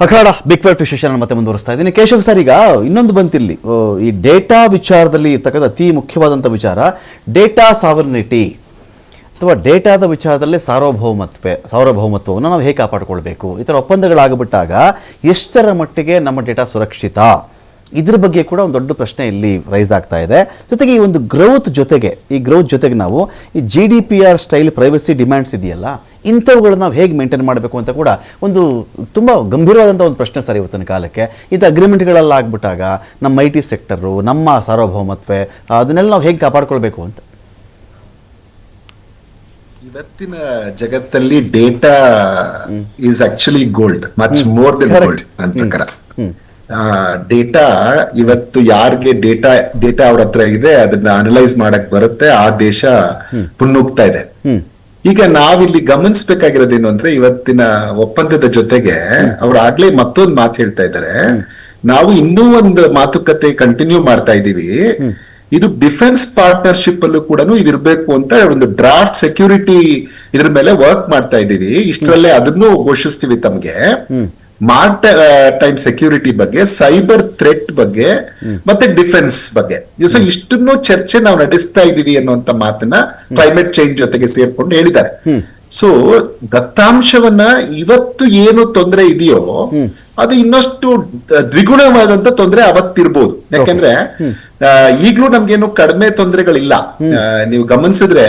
ಅಖಾಡ big five ವಿಶೇಷನ ಮತ್ತೆ ಮುಂದುವರಿಸ್ತಾ ಇದ್ದೀನಿ. ಕೇಶವ್ ಸರ್, ಈಗ ಇನ್ನೊಂದು ಬಂತಿಲ್ಲಿ ಈ ಡೇಟಾ ವಿಚಾರದಲ್ಲಿ ಇರ್ತಕ್ಕಂಥ ಅತಿ ಮುಖ್ಯವಾದಂಥ ವಿಚಾರ ಡೇಟಾ ಸಾವರ್ನಿಟಿ ಅಥವಾ ಡೇಟಾದ ವಿಚಾರದಲ್ಲಿ ಸಾರ್ವಭೌಮತ್ವ, ಸಾರ್ವಭೌಮತ್ವವನ್ನು ನಾವು ಹೇಗೆ ಕಾಪಾಡಿಕೊಳ್ಬೇಕು? ಈ ಥರ ಒಪ್ಪಂದಗಳಾಗ್ಬಿಟ್ಟಾಗ ಎಷ್ಟರ ಮಟ್ಟಿಗೆ ನಮ್ಮ ಡೇಟಾ ಸುರಕ್ಷಿತ? ಇದ್ರ ಬಗ್ಗೆ ಕೂಡ ಒಂದು ದೊಡ್ಡ ಪ್ರಶ್ನೆ ಇಲ್ಲಿ ರೈಸ್ ಆಗ್ತಾ ಇದೆ. ಜೊತೆಗೆ ಈ ಒಂದು ಗ್ರೌತ್ ಜೊತೆಗೆ ಈ ಗ್ರೌತ್ ಜೊತೆಗೆ ನಾವು ಈ G D P R style privacy demands ಇದೆಯಲ್ಲ ಇಂಥವುಗಳನ್ನ ನಾವು ಹೇಗೆ ಮೇಂಟೈನ್ ಮಾಡಬೇಕು ಅಂತ ಕೂಡ ಒಂದು ತುಂಬ ಗಂಭೀರವಾದಂಥ ಒಂದು ಪ್ರಶ್ನೆ ಸರ್ ಇವತ್ತಿನ ಕಾಲಕ್ಕೆ. ಇದು ಅಗ್ರಿಮೆಂಟ್ಗಳೆಲ್ಲ ಆಗ್ಬಿಟ್ಟಾಗ ನಮ್ಮ ಐ ಟಿ ಸೆಕ್ಟರು ನಮ್ಮ ಸಾರ್ವಭೌಮತ್ವ ಅದನ್ನೆಲ್ಲ ನಾವು ಹೇಗೆ ಕಾಪಾಡ್ಕೊಳ್ಬೇಕು ಅಂತ? ಇವತ್ತಿನ ಜಗತ್ತಲ್ಲಿ data is actually gold much more than gold ನನ್ನ ಪ್ರಕಾರ. ಡೇಟಾ ಇವತ್ತು ಯಾರಿಗೆ ಡೇಟಾ ಡೇಟಾ ಅವ್ರ ಹತ್ರ ಇದೆ ಅದನ್ನ ಅನಲೈಸ್ ಮಾಡಕ್ ಬರುತ್ತೆ ಆ ದೇಶ ಮುನ್ನುಗ್ತಾ ಇದೆ. ಈಗ ನಾವಿಲ್ಲಿ ಗಮನಿಸ್ಬೇಕಾಗಿರೋದೇನು ಅಂದ್ರೆ ಇವತ್ತಿನ ಒಪ್ಪಂದದ ಜೊತೆಗೆ ಅವ್ರು ಆಗ್ಲೇ ಮತ್ತೊಂದು ಮಾತು ಹೇಳ್ತಾ ಇದ್ದಾರೆ. ನಾವು ಇನ್ನೂ ಒಂದು ಮಾತುಕತೆ ಕಂಟಿನ್ಯೂ ಮಾಡ್ತಾ ಇದೀವಿ ಇದು ಡಿಫೆನ್ಸ್ ಪಾರ್ಟ್ನರ್ಶಿಪ್ ಅಲ್ಲೂ ಕೂಡ ಇದಿರ್ಬೇಕು ಅಂತ ಒಂದು ಡ್ರಾಫ್ಟ್ ಸೆಕ್ಯೂರಿಟಿ ಇದ್ರ ಮೇಲೆ ವರ್ಕ್ ಮಾಡ್ತಾ ಇದೀವಿ ಇಷ್ಟರಲ್ಲೇ ಅದನ್ನು ಘೋಷಿಸ್ತೀವಿ ತಮ್ಗೆ. ಮಾರ್ಟ್ ಟೈಮ್ ಸೆಕ್ಯೂರಿಟಿ ಬಗ್ಗೆ ಸೈಬರ್ ಥ್ರೆಟ್ ಬಗ್ಗೆ ಮತ್ತೆ ಡಿಫೆನ್ಸ್ ಬಗ್ಗೆ. ಸೊ ಇಷ್ಟನ್ನು ಚರ್ಚೆ ನಾವು ನಡೆಸ್ತಾ ಇದ್ದೀವಿ ಅನ್ನುವಂತ ಮಾತನ್ನ ಕ್ಲೈಮೇಟ್ ಚೇಂಜ್ ಜೊತೆಗೆ ಸೇರ್ಕೊಂಡು ಹೇಳಿದ್ದಾರೆ. ಸೊ ದತ್ತಾಂಶವನ್ನ ಇವತ್ತು ಏನು ತೊಂದರೆ ಇದೆಯೋ ಅದು ಇನ್ನಷ್ಟು ದ್ವಿಗುಣವಾದಂತ ತೊಂದರೆ ಅವತ್ತಿರ್ಬೋದು. ಯಾಕಂದ್ರೆ ಈಗಲೂ ಈಗ್ಲೂ ನಮ್ಗೇನು ಕಡಿಮೆ ತೊಂದರೆಗಳಿಲ್ಲ. ನೀವು ಗಮನಿಸಿದ್ರೆ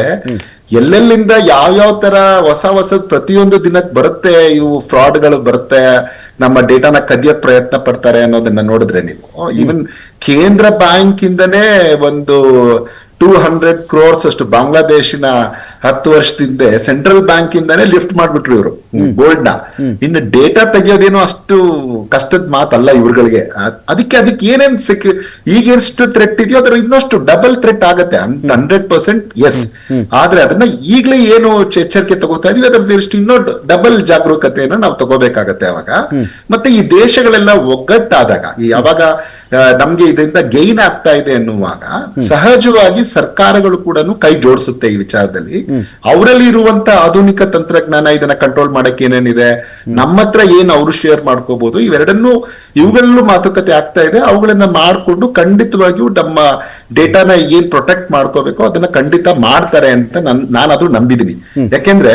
ಎಲ್ಲೆಲ್ಲಿಂದ ಯಾವ ಯಾವ ತರ ಹೊಸ ಹೊಸದ್ ಪ್ರತಿಯೊಂದು ದಿನಕ್ಕೆ ಬರುತ್ತೆ ಇವು ಫ್ರಾಡ್ಗಳು ಬರುತ್ತೆ ನಮ್ಮ ಡೇಟಾನ ಕದಿಯಕ್ ಪ್ರಯತ್ನ ಪಡ್ತಾರೆ ಅನ್ನೋದನ್ನ ನೋಡಿದ್ರೆ ನೀವು. ಈವನ್ ಕೇಂದ್ರ ಬ್ಯಾಂಕ್ ಇಂದನೇ ಒಂದು ಟೂ ಹಂಡ್ರೆಡ್ ಕ್ರೋರ್ಸ್ ಅಷ್ಟು ಬಾಂಗ್ಲಾದೇಶಿನ ಹತ್ತು ವರ್ಷದಿಂದ ಸೆಂಟ್ರಲ್ ಬ್ಯಾಂಕ್ ಇಂದಾನೆ ಲಿಫ್ಟ್ ಮಾಡ್ಬಿಟ್ರು ಇವರು ಗೋಲ್ಡ್ನ. ಇನ್ನು ಡೇಟಾ ತೆಗಿಯೋದೇನು ಅಷ್ಟು ಕಷ್ಟದ ಮಾತಲ್ಲ ಇವ್ರುಗಳಿಗೆ. ಅದಕ್ಕೆ ಅದಕ್ಕೆ ಏನೇನ್ ಸಿಕ್ ಈಗ ಎಷ್ಟು ಥ್ರೆಟ್ ಇದೆಯೋ ಅದ್ರ ಇನ್ನಷ್ಟು ಡಬಲ್ ಥ್ರೆಟ್ ಆಗತ್ತೆ. ಹಂಡ್ರೆಡ್ ಪರ್ಸೆಂಟ್ ಎಸ್ ಆದ್ರೆ ಅದನ್ನ ಈಗಲೇ ಏನು ಎಚ್ಚರಿಕೆ ತಗೋತಾ ಇದೀವಿ ಅದ್ರದ್ದು ಎಷ್ಟು ಇನ್ನೂ ಡಬಲ್ ಜಾಗರೂಕತೆಯನ್ನು ನಾವು ತಗೋಬೇಕಾಗತ್ತೆ ಅವಾಗ. ಮತ್ತೆ ಈ ದೇಶಗಳೆಲ್ಲ ಒಗ್ಗಟ್ಟಾದಾಗ ಈ ಯಾವಾಗ ನಮ್ಗೆ ಇದರಿಂದ ಗೈನ್ ಆಗ್ತಾ ಇದೆ ಅನ್ನುವಾಗ ಸಹಜವಾಗಿ ಸರ್ಕಾರಗಳು ಕೂಡ ಕೈ ಜೋಡಿಸುತ್ತೆ ಈ ವಿಚಾರದಲ್ಲಿ. ಅವರಲ್ಲಿ ಇರುವಂತ ಆಧುನಿಕ ತಂತ್ರಜ್ಞಾನ ಇದನ್ನ ಕಂಟ್ರೋಲ್ ಮಾಡಕ್ಕೆ ಏನೇನಿದೆ ನಮ್ಮ ಹತ್ರ ಏನ್ ಅವರು ಶೇರ್ ಮಾಡ್ಕೋಬಹುದು ಇವೆರಡನ್ನೂ ಇವುಗಳಲ್ಲೂ ಮಾತುಕತೆ ಆಗ್ತಾ ಇದೆ. ಅವುಗಳನ್ನ ಮಾಡ್ಕೊಂಡು ಖಂಡಿತವಾಗಿಯೂ ನಮ್ಮ ಡೇಟಾನ ಏನ್ ಪ್ರೊಟೆಕ್ಟ್ ಮಾಡ್ಕೋಬೇಕು ಅದನ್ನ ಖಂಡಿತ ಮಾಡ್ತಾರೆ ಅಂತ ನನ್ ನಾನು ಅದು ನಂಬಿದೀನಿ ಯಾಕೆಂದ್ರೆ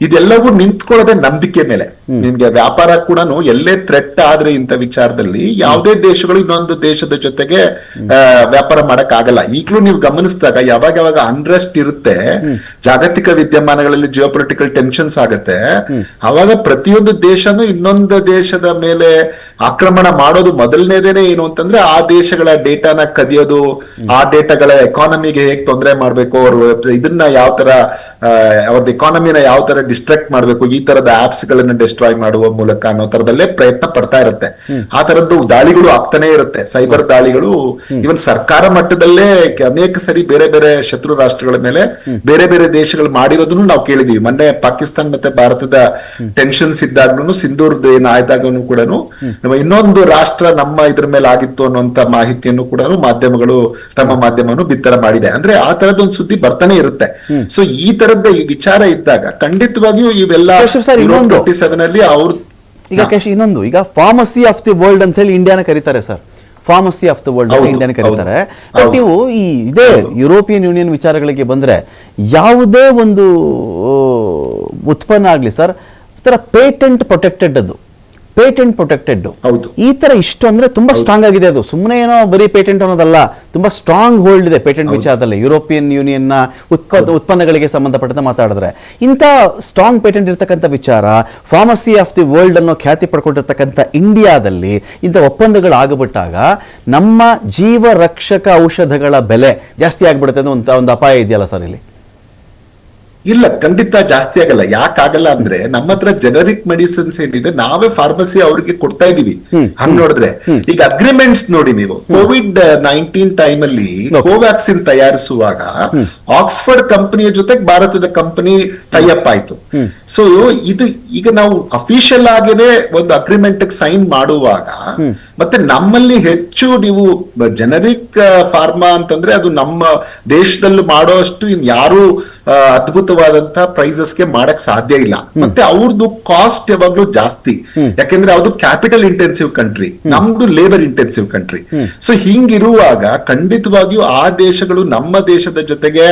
ಇದೆಲ್ಲವೂ ನಿಂತ್ಕೊಳ್ಳೋದೇ ನಂಬಿಕೆ ಮೇಲೆ. ನಿಮ್ಗೆ ವ್ಯಾಪಾರ ಕೂಡ ಎಲ್ಲೇ ಥ್ರೆಟ್ ಆದ್ರೆ ಇಂಥ ವಿಚಾರದಲ್ಲಿ ಯಾವುದೇ ದೇಶಗಳು ಇನ್ನೊಂದು ದೇಶದ ಜೊತೆಗೆ ವ್ಯಾಪಾರ ಮಾಡಕ್ ಆಗಲ್ಲ ಈಗಲೂ ನೀವು ಗಮನಿಸಿದಾಗ ಯಾವಾಗ ಯಾವಾಗ ಅನ್ರೆಸ್ಟ್ ಇರುತ್ತೆ ಜಾಗತಿಕ ವಿದ್ಯಮಾನಗಳಲ್ಲಿ ಜಿಯೋ ಪೊಲಿಟಿಕಲ್ ಟೆನ್ಷನ್ಸ್ ಆಗತ್ತೆ ಅವಾಗ ಪ್ರತಿಯೊಂದು ದೇಶನೂ ಇನ್ನೊಂದು ದೇಶದ ಮೇಲೆ ಆಕ್ರಮಣ ಮಾಡೋದು ಮೊದಲನೇದೇನೆ ಏನು ಅಂತಂದ್ರೆ ಆ ದೇಶಗಳ ಡೇಟಾನ ಕದಿಯೋದು ಆ ಡೇಟಾಗಳ ಎಕಾನಮಿಗೆ ಹೇಗೆ ತೊಂದರೆ ಮಾಡ್ಬೇಕು ಅವ್ರ ಇದನ್ನ ಯಾವ ತರ ಅವ್ರದ್ದು ಎಕಾನಮಿನ ಯಾವ ತರ ಡಿಸ್ಟ್ರಾಕ್ಟ್ ಮಾಡ್ಬೇಕು ಈ ತರದ ಆಪ್ಸ್ ಗಳನ್ನ ಡಿಸ್ಟ್ರಾಯ್ ಮಾಡುವ ಮೂಲಕ ಅನ್ನೋ ತರದಲ್ಲೇ ಪ್ರಯತ್ನ ಪಡ್ತಾ ಇರುತ್ತೆ. ಆ ತರದ್ದು ದಾಳಿಗಳು ಆಗ್ತಾನೆ ಇರುತ್ತೆ. ಸೈಬರ್ ದಾಳಿಗಳು ಇವನ್ ಸರ್ಕಾರ ಮಟ್ಟದಲ್ಲೇ ಅನೇಕ ಸರಿ ಬೇರೆ ಬೇರೆ ಶತ್ರು ರಾಷ್ಟ್ರಗಳ ಮೇಲೆ ಬೇರೆ ಬೇರೆ ದೇಶಗಳು ಮಾಡಿರೋದನ್ನು ನಾವು ಕೇಳಿದೀವಿ. ಮೊನ್ನೆ ಪಾಕಿಸ್ತಾನ ಮತ್ತೆ ಭಾರತದ ಟೆನ್ಷನ್ಸ್ ಇದ್ದಾಗ್ಲೂ ಸಿಂಧೂರ್ದ ಏನ್ ಆಯ್ದಾಗನು ಕೂಡ ಇನ್ನೊಂದು ರಾಷ್ಟ್ರ ನಮ್ಮ ಇದ್ರ ಮೇಲೆ ಆಗಿತ್ತು ಅನ್ನುವಂತ ಮಾಹಿತಿಯನ್ನು ಕೂಡ ಮಾಧ್ಯಮಗಳು ತಮ್ಮ ಮಾಧ್ಯಮವನ್ನು ಬಿತ್ತರ ಮಾಡಿದೆ. ಅಂದ್ರೆ ಆ ತರದೊಂದು ಸುದ್ದಿ ಬರ್ತಾನೆ ಇರುತ್ತೆ. ಸೊ ಈ ತರದ ಈ ವಿಚಾರ ಇದ್ದಾಗ ಖಂಡಿತವಾಗಿಯೂ ಇವೆಲ್ಲ ಅಲ್ಲಿ ಅವ್ರ ಈಗ ಕೇಶ್ ಇನ್ನೊಂದು ಈಗ ಫಾರ್ಮಸಿ ಆಫ್ ದಿ ವರ್ಲ್ಡ್ ಅಂತ ಹೇಳಿ ಇಂಡಿಯಾನ ಕರೀತಾರೆ sir pharmacy of the world ಅಂತ ಇಂಡಿಯಾನ ಕರೀತಾರೆ. ಬಟ್ ನೀವು ಈ ಇದೇ ಯುರೋಪಿಯನ್ ಯೂನಿಯನ್ ವಿಚಾರಗಳಿಗೆ ಬಂದ್ರೆ ಯಾವುದೇ ಒಂದು ಉತ್ಪನ್ನ ಆಗಲಿ ಸರ್ ಥರ ಪೇಟೆಂಟ್ ಪ್ರೊಟೆಕ್ಟೆಡ್ ಅದು. ಪೇಟೆಂಟ್ ಪ್ರೊಟೆಕ್ಟೆಡ್ ಹೌದು. ಈ ತರ ಇಷ್ಟು ಅಂದ್ರೆ ತುಂಬಾ ಸ್ಟ್ರಾಂಗ್ ಆಗಿದೆ ಅದು. ಸುಮ್ಮನೆ ಏನೋ ಬರೀ ಪೇಟೆಂಟ್ ಅನ್ನೋದಲ್ಲ ತುಂಬಾ ಸ್ಟ್ರಾಂಗ್ ಹೋಲ್ಡ್ ಇದೆ ಪೇಟೆಂಟ್ ವಿಚಾರದಲ್ಲಿ. ಯುರೋಪಿಯನ್ ಯೂನಿಯನ್ನ ಉತ್ಪನ್ನ ಉತ್ಪನ್ನಗಳಿಗೆ ಸಂಬಂಧಪಟ್ಟಂತೆ ಮಾತಾಡಿದ್ರೆ. ಇಂಥ ಸ್ಟ್ರಾಂಗ್ ಪೇಟೆಂಟ್ ಇರ್ತಕ್ಕಂಥ ವಿಚಾರ ಫಾರ್ಮಸಿ ಆಫ್ ದಿ ವರ್ಲ್ಡ್ ಅನ್ನೋ ಖ್ಯಾತಿ ಪಡ್ಕೊಂಡಿರ್ತಕ್ಕಂಥ ಇಂಡಿಯಾದಲ್ಲಿ ಇಂಥ ಒಪ್ಪಂದಗಳು ಆಗಿಬಿಟ್ಟಾಗ ನಮ್ಮ ಜೀವ ರಕ್ಷಕ ಔಷಧಗಳ ಬೆಲೆ ಜಾಸ್ತಿ ಆಗ್ಬಿಡುತ್ತೆ ಒಂದು ಒಂದು ಅಪಾಯ ಇದೆಯಲ್ಲ ಸರ್ ಇಲ್ಲಿ? ಇಲ್ಲ ಖಂಡಿತ ಜಾಸ್ತಿ ಆಗಲ್ಲ. ಯಾಕಾಗಲ್ಲ ಅಂದ್ರೆ ನಮ್ಮ ಹತ್ರ ಜನರಿಕ್ ಮೆಡಿಸಿನ್ಸ್ ಏನಿದೆ ನಾವೇ ಫಾರ್ಮಸಿ ಅವ್ರಿಗೆ ಕೊಡ್ತಾ ಇದೀವಿ ಹಂಗ್ ನೋಡಿದ್ರೆ ಈಗ ಅಗ್ರಿಮೆಂಟ್ಸ್ ನೋಡಿ ನೀವು ಕೋವಿಡ್ ನೈನ್ಟೀನ್ ಟೈಮ್ ಅಲ್ಲಿ ಕೋವ್ಯಾಕ್ಸಿನ್ ತಯಾರಿಸುವಾಗ ಆಕ್ಸ್ಫರ್ಡ್ ಕಂಪನಿಯ ಜೊತೆಗೆ ಭಾರತದ ಕಂಪನಿ ಟೈಅಪ್ ಆಯ್ತು. ಸೊ ಇದು ಈಗ ನಾವು ಅಫಿಷಿಯಲ್ ಆಗೇನೆ ಒಂದು ಅಗ್ರಿಮೆಂಟ್ ಸೈನ್ ಮಾಡುವಾಗ ಮತ್ತೆ ನಮ್ಮಲ್ಲಿ ಹೆಚ್ಚು ನೀವು ಜನರಿಕ್ ಫಾರ್ಮಾ ಅಂತಂದ್ರೆ ಅದು ನಮ್ಮ ದೇಶದಲ್ಲಿ ಮಾಡೋ ಅಷ್ಟು ಇನ್ ಯಾರು ಅದ್ಭುತವಾದಂತ ಪ್ರೈಸಸ್ಗೆ ಮಾಡಕ್ ಸಾಧ್ಯ ಇಲ್ಲ. ಮತ್ತೆ ಅವ್ರದ್ದು ಕಾಸ್ಟ್ ಯಾವಾಗ್ಲೂ ಜಾಸ್ತಿ. ಯಾಕೆಂದ್ರೆ ಅದು ಕ್ಯಾಪಿಟಲ್ ಇಂಟೆನ್ಸಿವ್ ಕಂಟ್ರಿ ನಮ್ದು ಲೇಬರ್ ಇಂಟೆನ್ಸಿವ್ ಕಂಟ್ರಿ ಸೊ ಹಿಂಗಿರುವಾಗ ಖಂಡಿತವಾಗಿಯೂ ಆ ದೇಶಗಳು ನಮ್ಮ ದೇಶದ ಜೊತೆಗೆ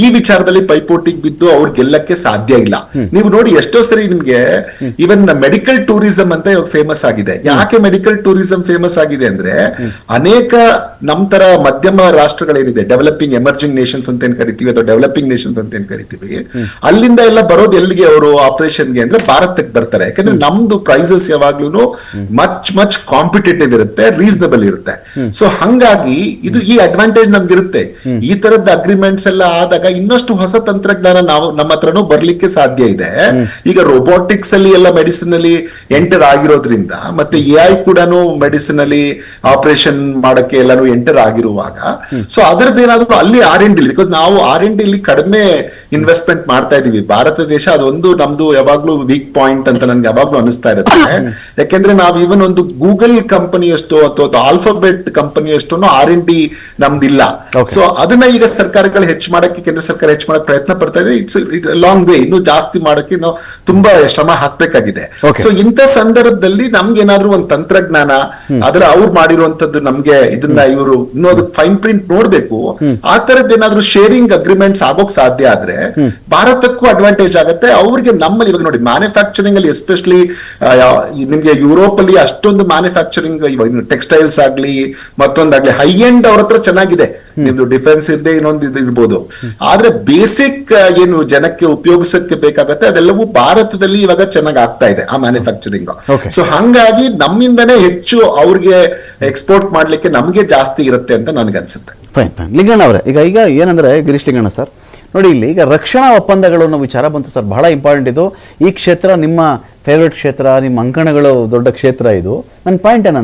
ಈ ವಿಚಾರದಲ್ಲಿ ಪೈಪೋಟಿಗೆ ಬಿದ್ದು ಅವ್ರು ಗೆಲ್ಲಕ್ಕೆ ಸಾಧ್ಯ ಇಲ್ಲ. ನೀವು ನೋಡಿ ಎಷ್ಟೋ ಸರಿ ನಿಮ್ಗೆ ಇವನ್ ಮೆಡಿಕಲ್ ಟೂರಿಸಂ ಅಂತ ಫೇಮಸ್ ಆಗಿದೆ. ಯಾಕೆ ಮೆಡಿಕಲ್ ಟೂರಿಸಂ ಫೇಮಸ್ ಆಗಿದೆ ಅಂದ್ರೆ ಅನೇಕ ನಮ್ ತರ ಮಧ್ಯಮ ರಾಷ್ಟ್ರಗಳೇನಿದೆ ಡೆವಲಪಿಂಗ್ ಎಮರ್ಜಿಂಗ್ ನೇಷನ್ಸ್ ಅಂತ ಏನ್ ಕರಿತೀವಿ ಅಥವಾ ಡೆವಲಪಿಂಗ್ ನೇಷನ್ಸ್ ಅಂತ ಏನ್ ಕರಿತೀವಿ ಅಲ್ಲಿಂದ ಎಲ್ಲ ಬರೋದು ಎಲ್ಲಿಗೆ ಅವರು ಆಪರೇಷನ್ಗೆ ಅಂದ್ರೆ ಭಾರತಕ್ಕೆ ಬರ್ತಾರೆ. ಯಾಕಂದ್ರೆ ನಮ್ದು ಪ್ರೈಸಸ್ ಯಾವಾಗ್ಲೂ ಮಚ್ ಮಚ್ ಕಾಂಪಿಟೇಟಿವ್ ಇರುತ್ತೆ ರೀಸನಬಲ್ ಇರುತ್ತೆ. ಸೊ ಹಂಗಾಗಿ ಇದು ಈ ಅಡ್ವಾಂಟೇಜ್ ನಮ್ಗಿರುತ್ತೆ ಈ ತರದ ಅಗ್ರಿಮೆಂಟ್ಸ್ ಎಲ್ಲ ಆದಾಗ ಇನ್ನಷ್ಟು ಹೊಸ ತಂತ್ರಜ್ಞಾನ ನಾವು ನಮ್ಮ ಹತ್ರನೂ ಬರ್ಲಿಕ್ಕೆ ಸಾಧ್ಯ ಇದೆ. ಈಗ ರೋಬೋಟಿಕ್ಸ್ ಅಲ್ಲಿ ಎಲ್ಲ ಮೆಡಿಸಿನ್ ಅಲ್ಲಿ ಎಂಟರ್ ಆಗಿರೋದ್ರಿಂದ ಮತ್ತೆ ಎ ಐ ಕೂಡ ಮೆಡಿಸಿನ್ ಅಲ್ಲಿ ಆಪರೇಷನ್ ಮಾಡಕ್ಕೆ ಎಲ್ಲಾನು ಎಂಟರ್ ಆಗಿರುವಾಗ ಸೊ ಅದರದ್ದು ಏನಾದ್ರು ಅಲ್ಲಿ ಆರ್ ಎನ್ ಡಿ ಬಿಕಾಸ್ ನಾವು ಆರ್ ಎನ್ ಡಿ ಇಲ್ಲಿ ಕಡಿಮೆ ಇನ್ವೆಸ್ಟ್ಮೆಂಟ್ ಮಾಡ್ತಾ ಇದೀವಿ ಭಾರತ ದೇಶ ಅದೊಂದು ನಮ್ದು ಯಾವಾಗ್ಲೂ ವೀಕ್ ಪಾಯಿಂಟ್ ಅಂತ ನನ್ಗೆ ಯಾವಾಗ್ಲೂ ಅನಿಸ್ತಾ ಇರುತ್ತೆ. ಯಾಕೆಂದ್ರೆ ನಾವು ಈವನ್ ಒಂದು ಗೂಗಲ್ ಕಂಪನಿಯಷ್ಟು ಅಥವಾ ಆಲ್ಫಾಬೆಟ್ ಕಂಪನಿಯಷ್ಟು ಆರ್ ಎನ್ ಡಿ ನಮ್ದಿಲ್ಲ. ಸೊ ಅದನ್ನ ಈಗ ಸರ್ಕಾರಗಳು ಹೆಚ್ಚು ಮಾಡಕ್ಕೆ ಕೇಂದ್ರ ಸರ್ಕಾರ ಹೆಚ್ಚು ಮಾಡಕ್ಕೆ ಪ್ರಯತ್ನ ಪಡ್ತಾ ಇದೆ. ಇಟ್ಸ್ ಲಾಂಗ್ ವೇ ಇನ್ನು ಜಾಸ್ತಿ ಮಾಡಕ್ಕೆ ನಾವು ತುಂಬಾ ಶ್ರಮ ಹಾಕ್ಬೇಕಾಗಿದೆ. ಸೊ ಇಂಥ ಸಂದರ್ಭದಲ್ಲಿ ನಮ್ಗೆ ಏನಾದ್ರು ಒಂದು ತಂತ್ರಜ್ಞಾನ ಅದರ ಅವ್ರು ಮಾಡಿರುವಂತದ್ದು ನಮ್ಗೆ ಇದನ್ನ ಇವರು ಇನ್ನೊಂದು ಫೈನ್ ಪ್ರಿಂಟ್ ನೋಡ್ಬೇಕು. ಆ ತರದ್ ಏನಾದ್ರು ಶೇರಿಂಗ್ ಅಗ್ರಿಮೆಂಟ್ಸ್ ಆಗೋಕ್ ಸಾಧ್ಯ ಆದ್ರೆ ಭಾರತಕ್ಕೂ ಅಡ್ವಾಂಟೇಜ್ ಆಗುತ್ತೆ. ಅವ್ರಿಗೆ ನಮ್ಮಲ್ಲಿ ಇವಾಗ ನೋಡಿ ಮ್ಯಾನುಫ್ಯಾಕ್ಚರಿಂಗ್ ಅಲ್ಲಿ ಎಸ್ಪೆಷಲಿ ನಿಮ್ಗೆ ಯುರೋಪ್ ಅಲ್ಲಿ ಅಷ್ಟೊಂದು ಮ್ಯಾನುಫ್ಯಾಕ್ಚರಿಂಗ್ ಟೆಕ್ಸ್ಟೈಲ್ಸ್ ಆಗ್ಲಿ ಮತ್ತೊಂದಾಗ್ಲಿ ಹೈ ಎಂಡ್ ಅವ್ರ ಹತ್ರ ಚೆನ್ನಾಗಿದೆ. ನಿಮ್ದು ಡಿಫೆನ್ಸ್ ಇದ್ದೇ ಇನ್ನೊಂದು ಇದು ಇರ್ಬೋದು. ಆದ್ರೆ ಬೇಸಿಕ್ ಏನು ಜನಕ್ಕೆ ಉಪಯೋಗಿಸಕ್ಕೆ ಬೇಕಾಗತ್ತೆ ಅದೆಲ್ಲವೂ ಭಾರತದಲ್ಲಿ ಇವಾಗ ಚೆನ್ನಾಗಿ ಆಗ್ತಾ ಇದೆ ಆ ಮ್ಯಾನುಫ್ಯಾಕ್ಚರಿಂಗ್. ಸೊ ಹಂಗಾಗಿ ನಮ್ಮಿಂದನೇ ಹೆಚ್ಚು ಅವ್ರಿಗೆ ಎಕ್ಸ್ಪೋರ್ಟ್ ಮಾಡ್ಲಿಕ್ಕೆ ನಮ್ಗೆ ಜಾಸ್ತಿ ಇರುತ್ತೆ ಅಂತ ನನಗನ್ಸುತ್ತೆ. ಫೈನ್ ಫೈನ್ ಲಿಂಗಣ್ಣ ಅವರೇ ಈಗ ಈಗ ಏನಂದ್ರೆ ಗಿರೀಶ್ ಲಿಂಗಣ್ಣ ಸರ್ ನೋಡಿ ಇಲ್ಲಿ ಈಗ ರಕ್ಷಣಾ ಒಪ್ಪಂದಗಳು ಅನ್ನೋ ವಿಚಾರ ಬಂತು ಸರ್ ಬಹಳ ಇಂಪಾರ್ಟೆಂಟ್ ಇದು. ಈ ಕ್ಷೇತ್ರ ನಿಮ್ಮ ಫೇವ್ರೆಟ್ ಕ್ಷೇತ್ರ ನಿಮ್ಮ ಅಂಕಣಗಳು ದೊಡ್ಡ ಕ್ಷೇತ್ರ ಇದು. ನನ್ನ ಪಾಯಿಂಟ್ ಏನಂದ್ರೆ